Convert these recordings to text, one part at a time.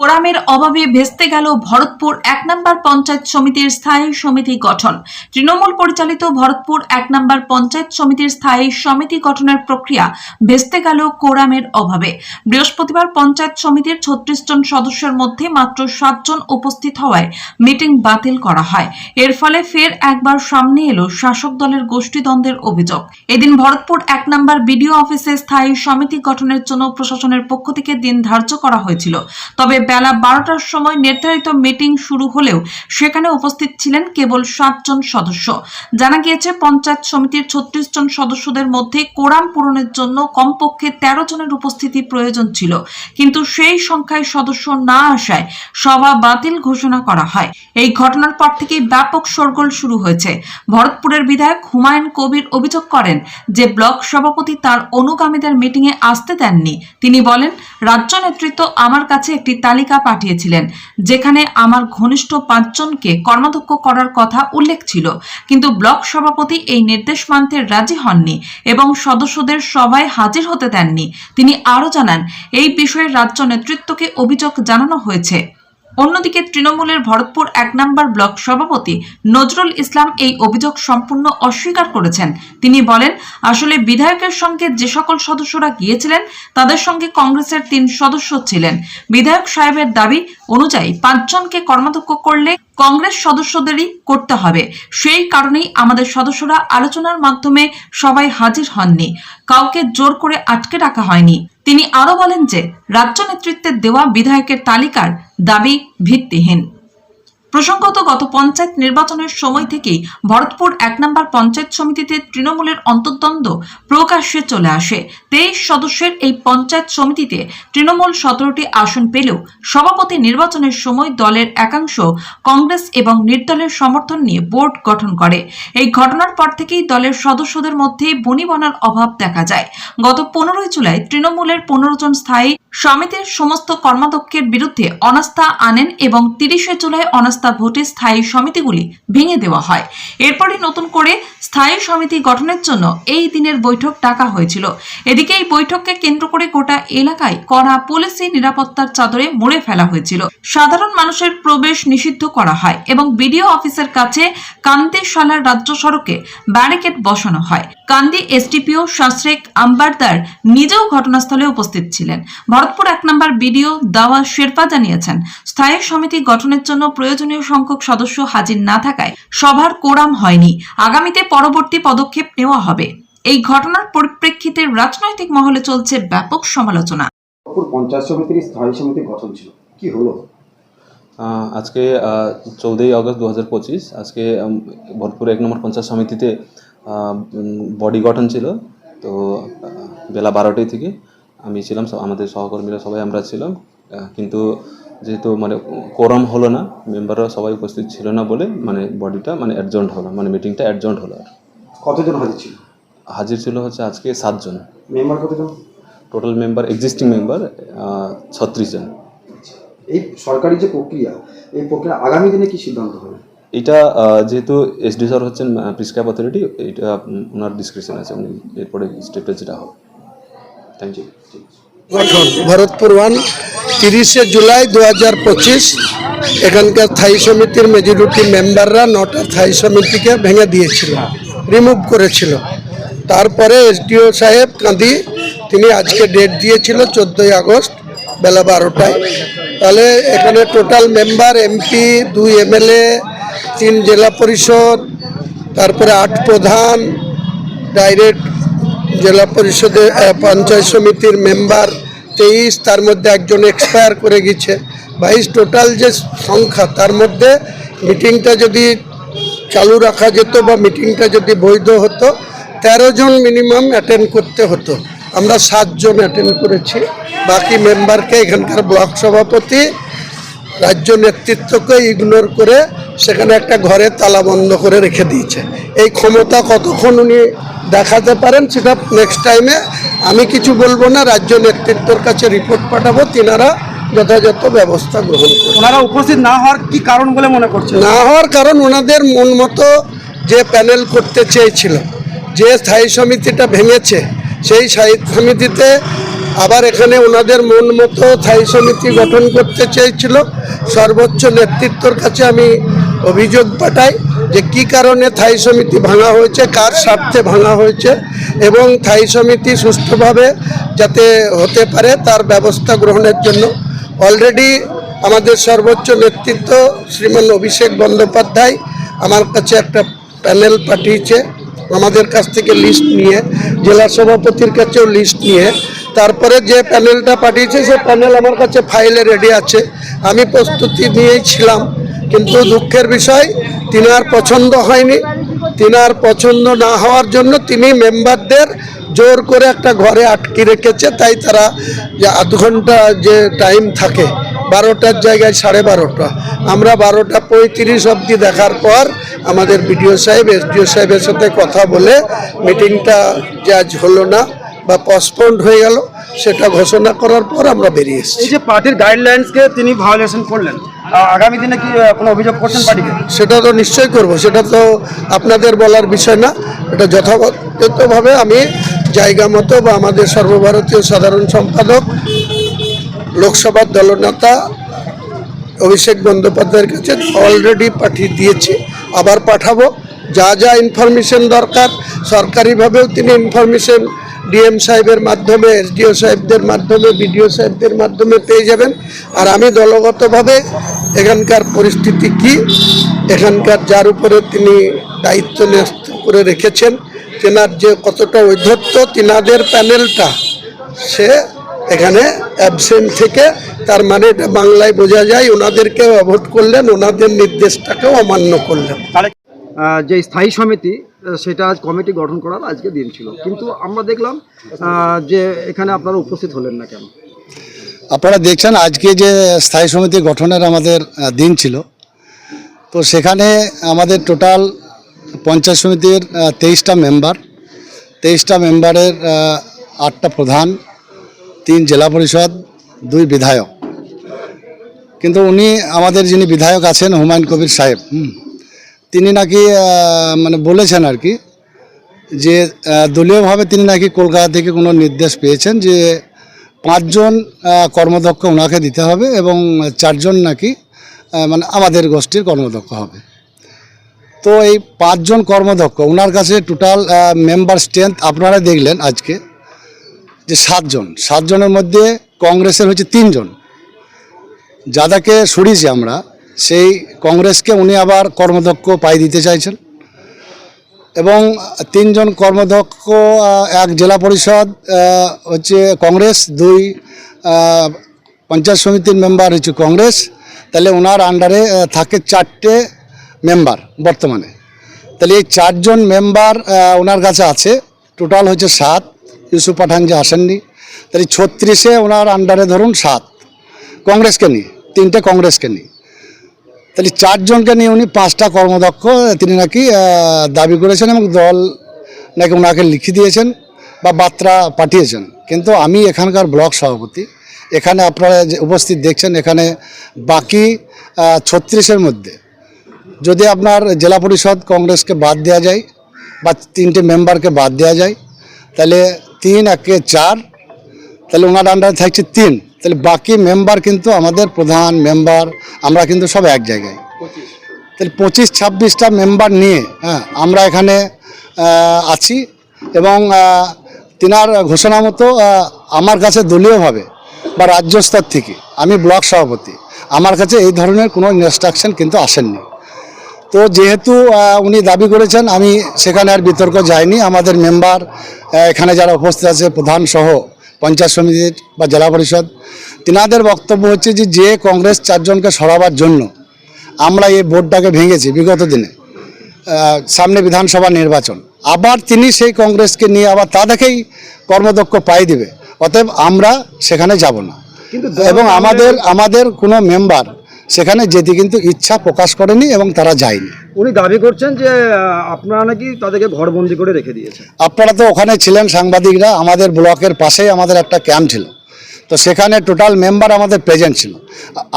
কোরামের অভাবে ভেস্তে গেল ভরতপুর এক নম্বর পঞ্চায়েত সমিতির স্থায়ী সমিতি গঠন। তৃণমূল পরিচালিত ভরতপুর এক নম্বর পঞ্চায়েত সমিতির স্থায়ী সমিতি গঠনের প্রক্রিয়া ভেস্তে গেল কোরামের অভাবে। বৃহস্পতিবার পঞ্চায়েত সমিতির ছত্রিশ জন সদস্যের মধ্যে মাত্র সাতজন উপস্থিত হওয়ায় মিটিং বাতিল করা হয়। এর ফলে ফের একবার সামনে এলো শাসক দলের গোষ্ঠীদ্বন্দ্বের অভিযোগ। এদিন ভরতপুর এক নম্বর বিডিও অফিসে স্থায়ী সমিতি গঠনের জন্য প্রশাসনের পক্ষ থেকে দিন ধার্য করা হয়েছিল। তবে বেলা বারোটার সময় নির্ধারিত মিটিং শুরু হলেও সেখানে উপস্থিত ছিলেন কেবল সাতজন সদস্য। জানা গিয়েছে, পঞ্চায়েত সমিতির ছত্রিশ জন সদস্যদের মধ্যে কোরাম পূরণের জন্য কমপক্ষে তেরো জনের উপস্থিতি প্রয়োজন ছিল। কিন্তু সেই সংখ্যায় সদস্য না আসায় সভা বাতিল ঘোষণা করা হয়। এই ঘটনার পর থেকেই ব্যাপক শোরগোল শুরু হয়েছে। ভরতপুরের বিধায়ক হুমায়ুন কবির অভিযোগ করেন যে ব্লক সভাপতি তার অনুগামীদের মিটিংয়ে আসতে দেননি। তিনি বলেন, রাজ্য নেতৃত্ব আমার কাছে একটি তালিকা পাঠিয়েছিলেন, যেখানে আমার ঘনিষ্ঠ পাঁচজনকে কর্মাধ্যক্ষ করার কথা উল্লেখ ছিল। কিন্তু ব্লক সভাপতি এই নির্দেশ মানতে রাজি হননি এবং সদস্যদের সভায় হাজির হতে দেননি। তিনি আরও জানান, এই বিষয়ে রাজ্য নেতৃত্বকে অভিযোগ জানানো হয়েছে। অন্যদিকে তৃণমূলের ভরতপুর এক নম্বর ব্লক সভাপতি নজরুল ইসলাম এই অভিযোগ সম্পূর্ণ অস্বীকার করেছেন। তিনি বলেন, আসলে বিধায়কের সঙ্গে যে সকল সদস্যরা গিয়েছিলেন, তাদের সঙ্গে কংগ্রেসের তিন সদস্য ছিলেন। বিধায়ক সাহেবের দাবি অনুযায়ী পাঁচজনকে কর্মাধ্যক্ষ করলে কংগ্রেস সদস্যদেরই করতে হবে। সেই কারণেই আমাদের সদস্যরা আলোচনার মাধ্যমে সবাই হাজির হননি। কাউকে জোর করে আটকে রাখা হয়নি। তিনি আরও বলেন যে, রাজ্য নেতৃত্বের দেওয়া বিধায়কের তালিকার দাবি ভিত্তিহীন। প্রসঙ্গত গত পঞ্চায়েত নির্বাচনের সময় থেকেই ভরতপুর এক নম্বর পঞ্চায়েত সমিতিতে তৃণমূলের অন্তর্দ্বন্দ্ব প্রকাশ্যে চলে আসে। তেইশ সদস্যের এই পঞ্চায়েত সমিতিতে তৃণমূল সতেরোটি আসন পেলেও সভাপতি নির্বাচনের সময় দলের একাংশ কংগ্রেস এবং নির্দলের সমর্থন নিয়ে বোর্ড গঠন করে। এই ঘটনার পর থেকেই দলের সদস্যদের মধ্যে বনিবনার অভাব দেখা যায়। গত পনেরোই জুলাই তৃণমূলের পনেরো জন স্থায়ী সমিতির সমস্ত কর্মাধ্যক্ষের বিরুদ্ধে অনাস্থা আনেন এবং তিরিশে জুলাই অনাস্থা ভোটে স্থায়ী সমিতিগুলি ভেঙে দেওয়া হয়। এরপরই নতুন করে স্থায়ী সমিতি গঠনের জন্য এই দিনের বৈঠক ডাকা হয়েছিল। এদিকে এই বৈঠককে কেন্দ্র করে গোটা এলাকায় কড়া পুলিশি নিরাপত্তার চাদরে মুড়ে ফেলা হয়েছিল। সাধারণ মানুষের প্রবেশ নিষিদ্ধ করা হয় এবং বিডিও অফিসের কাছে কান্দি সালার রাজ্য সড়কে ব্যারিকেড বসানো হয়। কান্দি এসডিপিও শাসরেক আম্বারদার নিজেও ঘটনাস্থলে উপস্থিত ছিলেন। ভরতপুর এক নম্বর বিডিও দাওয়া শেরপা জানিয়েছেন স্থায়ী সমিতি গঠনের জন্য প্রয়োজনীয় সংখ্যক সদস্য হাজির না থাকায় সভার কোরাম হয়নি। আগামীতে পরবর্তী পদক্ষেপ নেওয়া হবে। এই ঘটনার পরিপ্রেক্ষিতে রাজনৈতিক মহলে চলছে ব্যাপক সমালোচনা। পঞ্চায়েত সমিতির স্থায়ী সমিতি গঠন ছিল। কি হলো? আহ, আজকে চৌদ্দই আগস্ট দু হাজার পঁচিশ আজকে উম, ভরতপুর এক নম্বর পঞ্চায়েত সমিতিতে বডি গঠন ছিল। তো বেলা বারোটায় থেকে আমি ছিলাম সব- আমাদের সহকর্মীরা সবাই আমরা ছিলাম। কিন্তু যেহেতু মানে কোরম হলো না মেম্বাররা সবাই উপস্থিত ছিল না বলে মানে বডিটা মানে অ্যাডজন্ট হলো মানে মিটিংটা অ্যাডজন্ট হলো আর। কতজন হাজির ছিল? হাজির ছিল হচ্ছে আজকে সাতজন। মেম্বার কতজন? টোটাল মেম্বার এক্সিস্টিং মেম্বার ছত্রিশ জন। এই সরকারি যে প্রক্রিয়া এই প্রক্রিয়া আগামী দিনে কি সিদ্ধান্ত হবে? এটা যেহেতু এসডি স্যার হচ্ছেন প্রিসক্রাইব অথরিটি এটা ওনার ডিসক্রিপশন আছে উনি এরপরে স্টেপে যেটা হবে। থ্যাংক ভরতপুর ওয়ান, তিরিশে জুলাই দু হাজার পঁচিশ। এখানকার স্থায়ী সমিতির মেজরিটি মেম্বাররা নটা স্থায়ী সমিতিকে ভেঙে দিয়েছিল, রিমুভ করেছিল। তারপরে এসডিও সাহেব কাঁদি, তিনি আজকে ডেট দিয়েছিল চোদ্দোই আগস্ট, বেলা বারোটায়। তাহলে এখানে টোটাল মেম্বার, এমপি, দুই এমএলএ, তিন জেলা পরিষদ, তারপরে আট প্রধান, ডাইরেক্ট জেলা পরিষদের আহ, পঞ্চায়েত সমিতির মেম্বার তেইশ তার মধ্যে একজন এক্সপায়ার করে গেছে। বাইশ টোটাল যে সংখ্যা তার মধ্যে মিটিংটা যদি চালু রাখা যেত বা মিটিংটা যদি বৈধ হতো তেরো জন মিনিমাম অ্যাটেন্ড করতে হতো। আমরা সাতজন অ্যাটেন্ড করেছি। বাকি মেম্বারকে এখানকার ব্লক সভাপতি রাজ্য নেতৃত্বকে ইগনোর করে সেখানে একটা ঘরে তালা বন্ধ করে রেখে দিয়েছে। এই ক্ষমতা কতক্ষণ উনি দেখাতে পারেন সেটা নেক্সট টাইমে আমি কিছু বলব না রাজ্য নেতৃত্বের কাছে রিপোর্ট পাঠাবো তিনারা যথাযথ ব্যবস্থা গ্রহণ করবে ওনারা উপস্থিত না হওয়ার কি কারণ বলে মনে করছে না হওয়ার কারণ ওনাদের মন মতো যে প্যানেল করতে চেয়েছিল যে স্থায়ী সমিতিটা ভেঙেছে সেই স্থায়ী সমিতিতে আবার এখানে ওনাদের মন মতো স্থায়ী সমিতি গঠন করতে চেয়েছিল। সর্বোচ্চ নেতৃত্বর কাছে আমি অভিযোগ পাঠাই যে কি কারণে স্থায়ী সমিতি ভাঙা হয়েছে, কার স্বার্থে ভাঙা হয়েছে এবং স্থায়ী সমিতি সুষ্ঠুভাবে যাতে হতে পারে তার ব্যবস্থা গ্রহণের জন্য। অলরেডি আমাদের সর্বোচ্চ নেতৃত্ব শ্রীমান অভিষেক বন্দ্যোপাধ্যায় আমার কাছে একটা প্যানেল পাঠিয়েছে। আমাদের কাছ থেকে লিস্ট নিয়ে, জেলা সভাপতির কাছেও লিস্ট নিয়ে তারপরে যে প্যানেলটা পাঠিয়েছে, সে প্যানেল আমার কাছে ফাইলে রেডি আছে। আমি প্রস্তুতি নিয়েই ছিলাম, কিন্তু দুঃখের বিষয়, তিনার পছন্দ হয়নি। তিনার পছন্দ না হওয়ার জন্য তিনি মেম্বারদের জোর করে একটা ঘরে আটকে রেখেছে, তাই তারা যে আধ ঘণ্টা যে টাইম থাকে, বারোটার জায়গায় সাড়ে বারোটা। আমরা বারোটা পঁয়ত্রিশ অবধি দেখার পর আমাদের বিডিও সাহেব, এসডিও সাহেবের সাথে কথা বলে মিটিংটা যে আজ হলো না বা পসপন্ড হয়ে গেল সেটা ঘোষণা করার পর আমরা বেরিয়ে এসেছি। এই যে পার্টির গাইডলাইন্সকে তিনি ভায়োলেশন করলেন আগামী দিনে কি কোনো অভিযোগ করছেন পার্টিকে? সেটা তো নিশ্চয়ই করব সেটা তো আপনাদের বলার বিষয় না এটা যথাযথভাবে আমি জায়গা মতো বা আমাদের সর্বভারতীয় সাধারণ সম্পাদক লোকসভার দলনেতা অভিষেক বন্দ্যোপাধ্যায়ের কাছে অলরেডি পাঠিয়ে দিয়েছি আবার পাঠাবো। যা যা ইনফরমেশন দরকার সরকারিভাবেও তিনি ইনফরমেশন ডিএম সাহেবের মাধ্যমে, এসডিও সাহেবদের মাধ্যমে, বিডিও সাহেবদের মাধ্যমে পেয়ে যাবেন। আর আমি দলগতভাবে এখানকার পরিস্থিতি কি, এখানকার যার উপরে তিনি দায়িত্ব ন্যস্ত করে রেখেছেন, তেনার যে কতটা ঔদ্ধত্য, তিনাদের প্যানেলটা, সে এখানে অ্যাবসেন্ট থেকে, তার মানে এটা বাংলায় বোঝা যায়, ওনাদেরকেও অ্যাভয়েড করলেন, ওনাদের নির্দেশটাকেও অমান্য করলেন। যে স্থায়ী সমিতি সেটা আজ কমিটি গঠন করার আজকে দিন ছিল। কিন্তু আমরা দেখলাম যে এখানে আপনারা উপস্থিত হলেন না কেন? আপনারা দেখছেন, আজকে যে স্থায়ী সমিতি গঠনের আমাদের দিন ছিল। তো সেখানে আমাদের টোটাল পঞ্চায়েত সমিতির তেইশটা মেম্বার। তেইশটা মেম্বারের আটটা প্রধান, তিন জেলা পরিষদ, দুই বিধায়ক। কিন্তু উনি আমাদের যিনি বিধায়ক আছেন হুমায়ুন কবির সাহেব তিনি নাকি মানে বলেছেন আর কি, যে দলীয়ভাবে তিনি নাকি কলকাতা থেকে কোনো নির্দেশ পেয়েছেন যে পাঁচজন কর্মদক্ষ ওনাকে দিতে হবে এবং চারজন নাকি মানে আমাদের গোষ্ঠীর কর্মদক্ষ হবে। তো এই পাঁচজন কর্মদক্ষ, ওনার কাছে টোটাল মেম্বার স্ট্রেংথ আপনারা দেখলেন আজকে, যে সাতজন। সাতজনের মধ্যে কংগ্রেসের হচ্ছে তিনজন। যাদাকে সরিয়েছি আমরা সেই কংগ্রেসকে উনি আবার কর্মদক্ষ পাই দিতে চাইছেন। এবং তিনজন কর্মদক্ষ এক জেলা পরিষদ হচ্ছে কংগ্রেস, দুই পঞ্চায়েত সমিতির মেম্বার হচ্ছে কংগ্রেস। তাহলে ওনার আন্ডারে থাকে চারটে মেম্বার বর্তমানে। তাহলে এই চারজন মেম্বার ওনার কাছে আছে। টোটাল হচ্ছে সাত। ইউসুফ পাঠান যে আসেননি। তাহলে ছত্রিশে ওনার আন্ডারে ধরুন সাত। কংগ্রেসকে নিয়ে, তিনটে কংগ্রেসকে নিয়ে। তাহলে চারজনকে নিয়ে উনি পাঁচটা কর্মদক্ষ, তিনি নাকি দাবি করেছেন এবং দল নাকি ওনাকে লিখে দিয়েছেন বা বার্তা পাঠিয়েছেন। কিন্তু আমি এখানকার ব্লক সভাপতি, এখানে আপনারা যে উপস্থিত দেখছেন, এখানে বাকি ছত্রিশের মধ্যে যদি আপনার জেলা পরিষদ কংগ্রেসকে বাদ দেওয়া যায় বা তিনটে মেম্বারকে বাদ দেওয়া যায়, তাহলে তিন, একে চার, তাহলে ওনার আন্ডারে থাকছে তিন। তাহলে বাকি মেম্বার কিন্তু আমাদের প্রধান মেম্বার আমরা কিন্তু সব এক জায়গায়। তাহলে পঁচিশ ছাব্বিশটা মেম্বার নিয়ে হ্যাঁ আমরা এখানে আছি এবং তিনার ঘোষণা মতো আমার কাছে দলীয়ভাবে বা রাজ্য স্তর থেকে আমি ব্লক সভাপতি আমার কাছে এই ধরনের কোনো ইনস্ট্রাকশন কিন্তু আসেননি। তো যেহেতু উনি দাবি করেছেন আমি সেখানে আর বিতর্ক যাইনি আমাদের মেম্বার এখানে যারা উপস্থিত আছে প্রধান সহ পঞ্চায়েত সমিতির বা জেলা পরিষদ তিনাদের বক্তব্য হচ্ছে যে যে কংগ্রেস চারজনকে সরাবার জন্য আমরা এই বোর্ডটাকে ভেঙেছি বিগত দিনে। সামনে বিধানসভা নির্বাচন। আবার তিনি সেই কংগ্রেসকে নিয়ে আবার তাদেরকেই কর্মদক্ষ পাই দিবে। অতএব আমরা সেখানে যাব না। এবং আমাদের আমাদের কোনো মেম্বার সেখানে যেতে কিন্তু ইচ্ছা প্রকাশ করেনি এবং তারা যায়নি। উনি দাবি করছেন যে আপনারা নাকি তাদেরকে ঘরবন্দি করে রেখে দিয়েছেন। আপনারা তো ওখানে ছিলেন সাংবাদিকরা আমাদের ব্লকের পাশেই আমাদের একটা ক্যাম্প ছিল। তো সেখানে টোটাল মেম্বার আমাদের প্রেজেন্ট ছিল।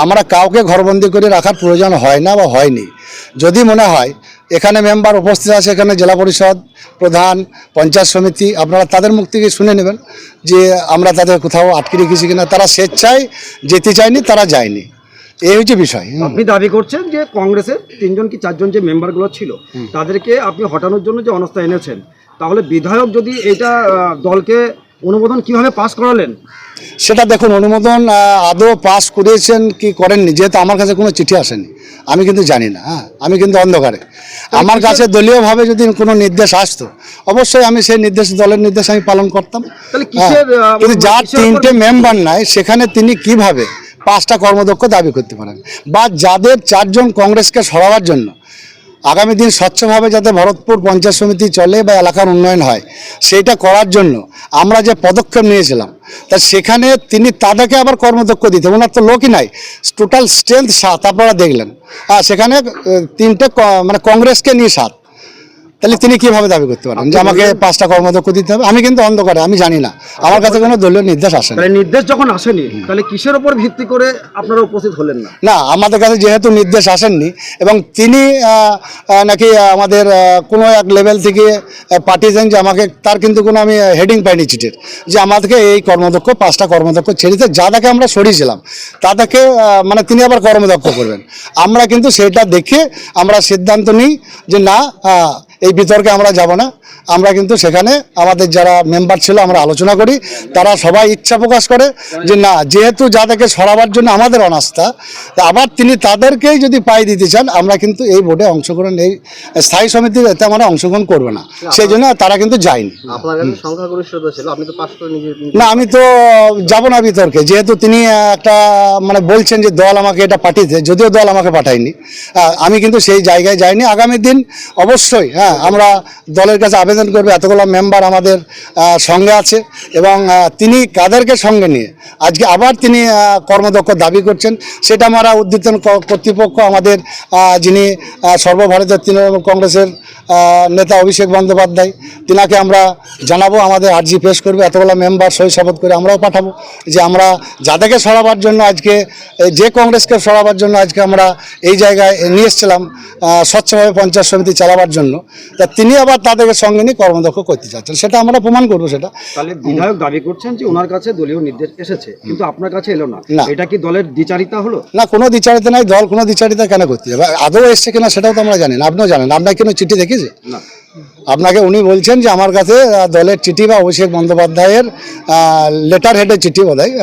আমরা কাউকে ঘরবন্দি করে রাখার প্রয়োজন হয় না বা হয়নি। যদি মনে হয় এখানে মেম্বার উপস্থিত আছে এখানে জেলা পরিষদ প্রধান পঞ্চায়েত সমিতি আপনারা তাদের মুখ থেকে শুনে নেবেন যে আমরা তাদের কোথাও আটকে রেখেছি কিনা। তারা স্বেচ্ছায় যেতে চায়নি তারা যায়নি। এই হচ্ছে বিষয় আপনি দাবি করছেন যে কংগ্রেসের তিনজন কি চারজন যে মেম্বারগুলো ছিল তাদেরকে আপনি হটানোর জন্য যে অনাস্থা এনেছেন তাহলে বিধায়ক যদি এটা দলকে অনুমোদন কীভাবে পাস করালেন? সেটা দেখুন অনুমোদন আদৌ পাস করিয়েছেন কি করেননি যেহেতু আমার কাছে কোনো চিঠি আসেনি আমি কিন্তু জানি না হ্যাঁ আমি কিন্তু অন্ধকারে। আমার কাছে দলীয়ভাবে যদি কোনো নির্দেশ আসতো অবশ্যই আমি সেই নির্দেশ দলের নির্দেশ আমি পালন করতাম। হ্যাঁ, কিন্তু যার তিনটে মেম্বার নাই সেখানে তিনি কীভাবে পাঁচটা কর্মদক্ষ দাবি করতে পারেন। বা যাদের চারজন কংগ্রেসকে সরাবার জন্য আগামী দিন স্বচ্ছভাবে যাতে ভরতপুর পঞ্চায়েত সমিতি চলে বা এলাকার উন্নয়ন হয়, সেইটা করার জন্য আমরা যে পদক্ষেপ নিয়েছিলাম, তা সেখানে তিনি তাদেরকে আবার কর্মদক্ষ দিতে ওনার তো লোকই নাই। টোটাল স্ট্রেংথ সাত, আপনারা দেখলেন। হ্যাঁ সেখানে তিনটে মানে কংগ্রেসকে নিয়ে সাত। তাহলে তিনি কীভাবে দাবি করতে পারেন যে আমাকে পাঁচটা কর্মদক্ষ দিতে হবে? আমি কিন্তু অন্ধকারে আমি জানি না। আমার কাছে কোনো দলীয় নির্দেশ আসে না। নির্দেশ যখন আসেনি তাহলে কিসের উপর ভিত্তি করে আপনারা উপস্থিত হলেন না? না আমাদের কাছে যেহেতু নির্দেশ আসেননি এবং তিনি নাকি আমাদের কোনো এক লেভেল থেকে পাঠিয়েছেন যে আমাকে তার কিন্তু কোনো আমি হেডিং পাইনি চিঠির যে আমাদেরকে এই কর্মদক্ষ পাঁচটা কর্মদক্ষ ছেড়ে দিতে যাদেরকে আমরা সরিয়েছিলাম তাদেরকে মানে তিনি আবার কর্মদক্ষ করবেন। আমরা কিন্তু সেটা দেখে আমরা সিদ্ধান্ত নিই যে না এই বিতর্কে আমরা যাব না। আমরা কিন্তু সেখানে আমাদের যারা মেম্বার ছিল আমরা আলোচনা করি। তারা সবাই ইচ্ছা প্রকাশ করে যে না যেহেতু যাদেরকে সরাবার জন্য আমাদের অনাস্থা আবার তিনি তাদেরকেই যদি পাই দিতে চান আমরা কিন্তু এই ভোটে অংশগ্রহণ এই স্থায়ী সমিতির এতে আমরা অংশগ্রহণ করব না। সেই জন্য তারা কিন্তু যায়নি। না আমি তো যাব না বিতর্কে। যেহেতু তিনি একটা মানে বলছেন যে দল আমাকে এটা পাঠিয়েছে যদিও দল আমাকে পাঠায়নি। আমি কিন্তু সেই জায়গায় যাইনি। আগামী দিন অবশ্যই হ্যাঁ আমরা দলের কাছে আবেদন করব। এতগুলো মেম্বার আমাদের সঙ্গে আছে এবং তিনি কাদেরকে সঙ্গে নিয়ে আজকে আবার তিনি কর্মদক্ষ দাবি করছেন। সেটা আমরা উদ্বোধন কর্তৃপক্ষ আমাদের যিনি সর্বভারতীয় তৃণমূল কংগ্রেসের নেতা অভিষেক বন্দ্যোপাধ্যায়, তিনাকে আমরা জানাব, আমাদের আর্জি পেশ করবে। এতগুলো মেম্বার সই শপথ করে আমরাও পাঠাবো যে আমরা যাদেরকে সরাবার জন্য আজকে যে কংগ্রেসকে সরাবার জন্য আজকে আমরা এই জায়গায় নিয়ে এসেছিলাম স্বচ্ছভাবে পঞ্চায়েত সমিতি চালাবার জন্য। তা তিনি আবার তাদেরকে সঙ্গে নিয়ে কর্মদক্ষ করতে চাচ্ছেন সেটা আমরা প্রমাণ করব সেটা। তাহলে বিধায়ক দাবি করছেন যে ওনার কাছে দলীয় নির্দেশ এসেছে কিন্তু আপনার কাছে এলো না। এটা কি দলের দ্বিচারিতা হলো? না কোনো দ্বিচারিতা নাই দল কোনো দ্বিচারিতা কেন করতে যাবে? আদৌ এসছে কিনা সেটাও তো আমরা জানি না। আপনিও জানেন আপনার কেন চিঠি দেখেছে? না। আপনাকে উনি বলছেন যে আমার কাছে দলের চিঠি বা অভিষেক বন্দ্যোপাধ্যায়ের লেটার হেডের চিঠি বোধ হয়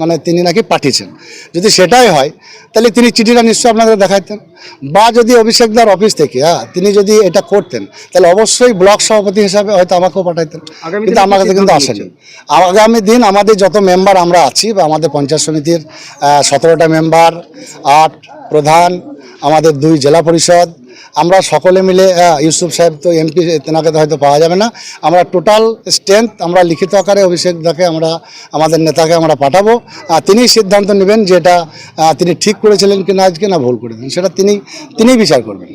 মানে তিনি নাকি পাঠিয়েছেন। যদি সেটাই হয় তাহলে তিনি চিঠিটা নিশ্চয়ই আপনাদের দেখাইতেন। বা যদি অভিষেকদার অফিস থেকে হ্যাঁ তিনি যদি এটা করতেন তাহলে অবশ্যই ব্লক সভাপতি হিসাবে হয়তো আমাকেও পাঠাইতেন। কিন্তু আমার কাছে কিন্তু আসেনি। আগামী দিন আমাদের যত মেম্বার আমরা আছি বা আমাদের পঞ্চায়েত সমিতির সতেরোটা মেম্বার আট প্রধান আমাদের দুই জেলা পরিষদ আমরা সকলে মিলে ইউসুফ সাহেব তো এমপি তেনাকে হয়তো পাওয়া যাবে না। আমরা টোটাল স্ট্রেংথ আমরা লিখিত আকারে অভিষেক দাকে আমরা, আমাদের নেতাকে আমরা পাঠাবো। তিনি সিদ্ধান্ত নেবেন যে এটা তিনি ঠিক করেছিলেন কিনা আজকে না ভুল করেছেন। সেটা তিনি তিনি বিচার করবেন।